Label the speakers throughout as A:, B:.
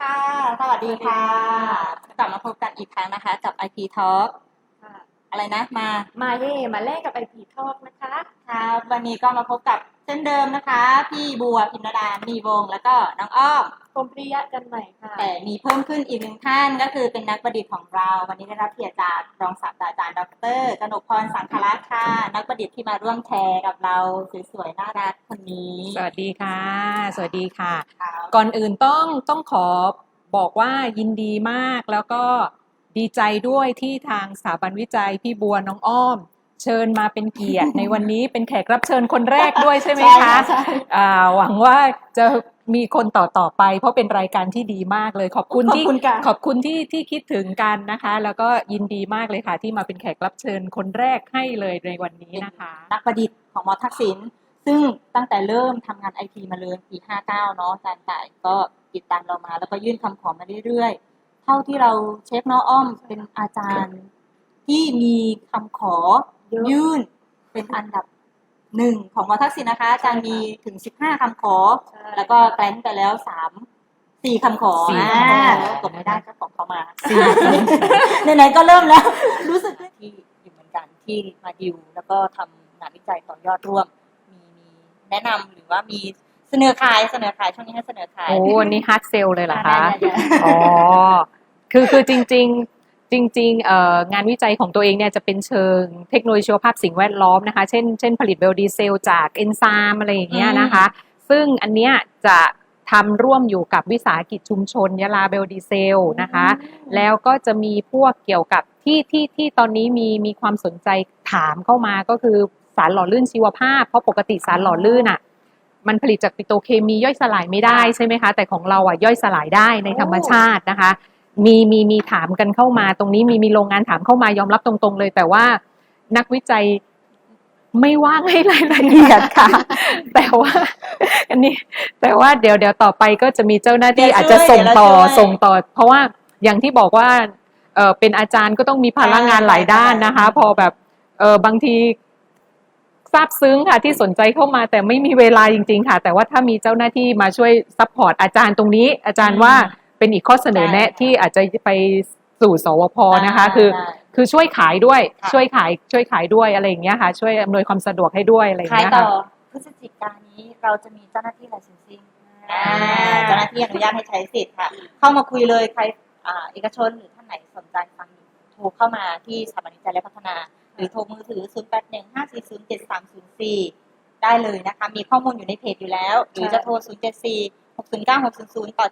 A: ค่ะ สวัสดีค่ะ กลับมาพบกันอีกครั้งนะคะ กับ IP Talk
B: ค่ะ
A: อะไรนะ มา
B: มาเย่มาแลกกับไอพีทอกนะคะ
A: ค่ะวันนี้ก็มาพบกับเช่นเดิมนะคะ พี่บัวพิมรดามีวงศ์แล้วก็น้องอ้อม
B: กรมปริยะกันใหม่ค่ะ
A: แต่มีเพิ่มขึ้นอีกหนึ่งท่านก็คือเป็นนักประดิษฐ์ของเรา วันนี้ได้รับเกียรติจากรองศาสตราจารย์ดรกนกพรสังคลักษณ์ค่ะ นักประดิษฐ์ที่มาร่วมแชร์กับเราสวยๆน่ารักคนนี้
C: สวัสดีค่ะ สวัสดีค่ะ
A: ค่ะ
C: ก่อนอื่นต้องต้องขอบอกว่ายินดีมากแล้วก็ดีใจด้วยที่ทางสถาบันวิจัยพี่บัวน้องอ้อม เชิญมาเป็นเกียรติในวันนี้เป็นแขกรับเชิญคนแรกด้วยใช่ไหมคะ
A: ใช่
C: อ่าหวังว่าจะ มีคนต่อต่อไป เพราะเป็นรายการที่ดีมากเลย ขอบคุณที่
A: ขอบคุณค่ะ
C: ขอบคุณที่ที่คิดถึงกันนะคะ แล้วก็ยินดีมากเลยค่ะ ที่มาเป็นแขกรับเชิญคนแรกให้เลยในวันนี้นะคะ
A: นักประดิษฐ์ของมอทักษิณซึ่งตั้งแต่เริ่มทำงานไอทีมาเลยปี 59 เนาะอาจารย์ต่ายก็ติดตามเรามา แล้วก็ยื่นคำขอมาเรื่อยๆ เท่าที่เราเช็คเนาะอ้อมเป็นอาจารย์ที่มีคำขอ
B: เยอะ
A: ยื่นเป็นอันดับ หนึ่งของมอทักษิณนะคะอาจารย์มีถึง15คำขอ
B: ใช่
A: แล้วก็แกลนไปแล้วสามสี่คำขอ
C: สี่
A: อ่า
C: คำขอ
A: กดไม่ได้เจ้าของเขามา
C: สี่
A: ไหนๆก็เริ่มแล้ว รู้สึกที่อยู่เหมือนกันที่มาดิว แล้วก็ทำงานวิจัยต่อยอดร่วม มีมีแนะนำหรือว่ามีเสนอขายเสนอขายช่วงนี้ให้เสนอขาย
C: โอ้วันนี้ฮาร์ดเซลเลยเหรอ
A: ได้
C: คะ
A: ได้ได้
C: อ๋อ คือคือจริง ๆ จริงๆเอ่องานวิจัยของตัวเองเนี่ยจะเป็นเชิงเทคโนโลยีชีวภาพสิ่งแวดล้อมนะคะ เช่นเช่นผลิตไบโอดีเซลจากเอนไซม์อะไรอย่างเงี้ยนะคะ ซึ่งอันเนี้ยจะทำร่วมอยู่กับวิสาหกิจชุมชนยะลาเบลดีเซลนะคะ แล้วก็จะมีพวกเกี่ยวกับที่ที่ที่ตอนนี้มีมีความสนใจถามเข้ามาก็คือสารหล่อลื่นชีวภาพ เพราะปกติสารหล่อลื่นอะมันผลิตจากปิโตรเคมีย่อยสลายไม่ได้ใช่ไหมคะ แต่ของเราอะย่อยสลายได้ในธรรมชาตินะคะ มีมีมีถามกันเข้ามา ตรงนี้มีมีโรงงานถามเข้ามายอมรับตรงๆ เลย แต่ว่านักวิจัยไม่ว่างให้รายละเอียดค่ะ แต่ว่าอันนี้ แต่ว่าเดี๋ยวเดี๋ยวต่อไปก็จะมีเจ้าหน้าที่
A: เดี๋ยว
C: อาจจะส่งต่อ
A: ช่วยเดี๋ยวเราช่วย
C: ส่งต่อ เพราะว่าอย่างที่บอกว่าเออเป็นอาจารย์ก็ต้องมีพลังงานหลายด้านนะคะ พอแบบเออบางทีซาบซึ้งค่ะที่สนใจเข้ามาแต่ไม่มีเวลาจริง ๆ ค่ะ แต่ว่าถ้ามีเจ้าหน้าที่มาช่วยซัพพอร์ตอาจารย์ตรงนี้ อาจารย์ว่า เป็นอีกข้อเสนอแนะ
A: ได้
C: ที่อาจจะไปสู่สวพนะคะ
A: ได้
C: คือ
A: ได้
C: คือช่วยขายด้วย
A: ค่ะ
C: ช่วยขายช่วยขายด้วยอะไรอย่างเงี้ยค่ะ ช่วยอำนวยความสะดวกให้ด้วยอะไรอย่าง
A: ขาย
C: เงี้ย
A: ต่อ
C: ค่ะ
A: พฤศจิกายนนี้เราจะมีเจ้าหน้าที่ licensing อ่าเจ้าหน้าที่อนุญาตให้ใช้สิทธิ์ค่ะ เข้ามาคุยเลยใครอ่าเอกชนหรือท่านไหนสนใจฟังอยู่โทรเข้ามาที่สถาบันวิจัยและพัฒนา หรือโทรมือถือ 0 8 1 5 4 0 7 3 0 4ได้เลยนะคะ มีข้อมูลอยู่ในเพจอยู่แล้ว หรือจะโทร 0 7 4 6 0 9 6 0 0 ต่อ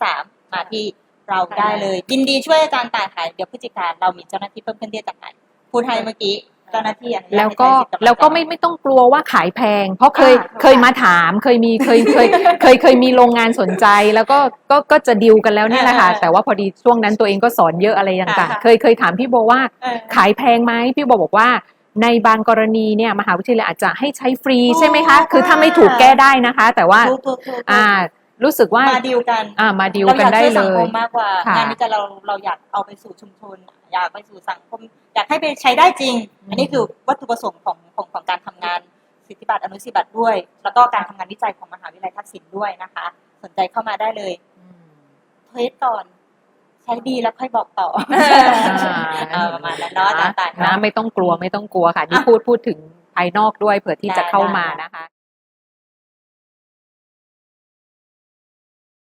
A: 7253 มาที่เราได้เลยยินดีช่วยอาจารย์ต่ายค่ะเดี๋ยวพฤศจิกายนเรามีเจ้าหน้าที่เพิ่มขึ้นที่จากไหนพูดให้เมื่อกี้เจ้าหน้าที่อนุญาต
C: แล้ว
A: ให้
C: ก็
A: ใช้สิทธิ์บ
C: แล้วก็
A: เรา
C: ไม่ไม่ต้องกลัวว่าขายแพง เพราะเคย
A: อ่า
C: เคยมาถามเคยมีเคยเคยเคยเคยมีโรงงานสนใจแล้วก็ก็ก็จะดิวกันแล้วเนี่ยแหละค่ะ
A: อ่า
C: แต่ว่าพอดีช่วงนั้นตัวเองก็สอนเยอะอะไรต่าง
A: ค่ะ
C: ๆเคยเคยถามพี่โบว่า
A: เออ
C: ขายแพงไหมพี่โบบอกว่า ในบางกรณีเนี่ยมหาวิทยาลัยอาจจะให้ใช้ฟรี
A: อ๋อ
C: ใช่ไหมคะ คือถ้าไม่
A: ค่ะ
C: ถูกแก้ได้นะคะ แต่ว่า
A: ถูกถูกถูก
C: อ่ารู้สึกว่า
A: มาดีลกัน
C: อ่ามาดิวกันได้
A: ราอากช่ว
C: เล
A: สังค
C: ย
A: มมากกว่า
C: ค่ะ
A: งานวิจัยเราเราอยากเอาไปสู่ชุมชน อยากไปสู่สังคม อยากให้ไปใช้ได้จริง อันนี้คือวัตถุประสงค์ของของของการทำงานสิทธิบัตรอนุสิทธิบัตรด้วย แล้วก็การทำงานวิจัยของมหาวิทยาลัยทักษิณด้วยนะคะ สนใจเข้ามาได้เลย
C: อืม
A: เทสก่อน ใช้ดีแล้วค่อยบอกต่อ
C: อ่า
A: เออประมาณนั้นเนาะอาจารย์ต่าย
C: นะไม่ต้องกลัวไม่ต้องกลัวค่ะ นี่พูดพูดถึงภายนอกด้วยเผื่อที่จะเข้ามานะคะ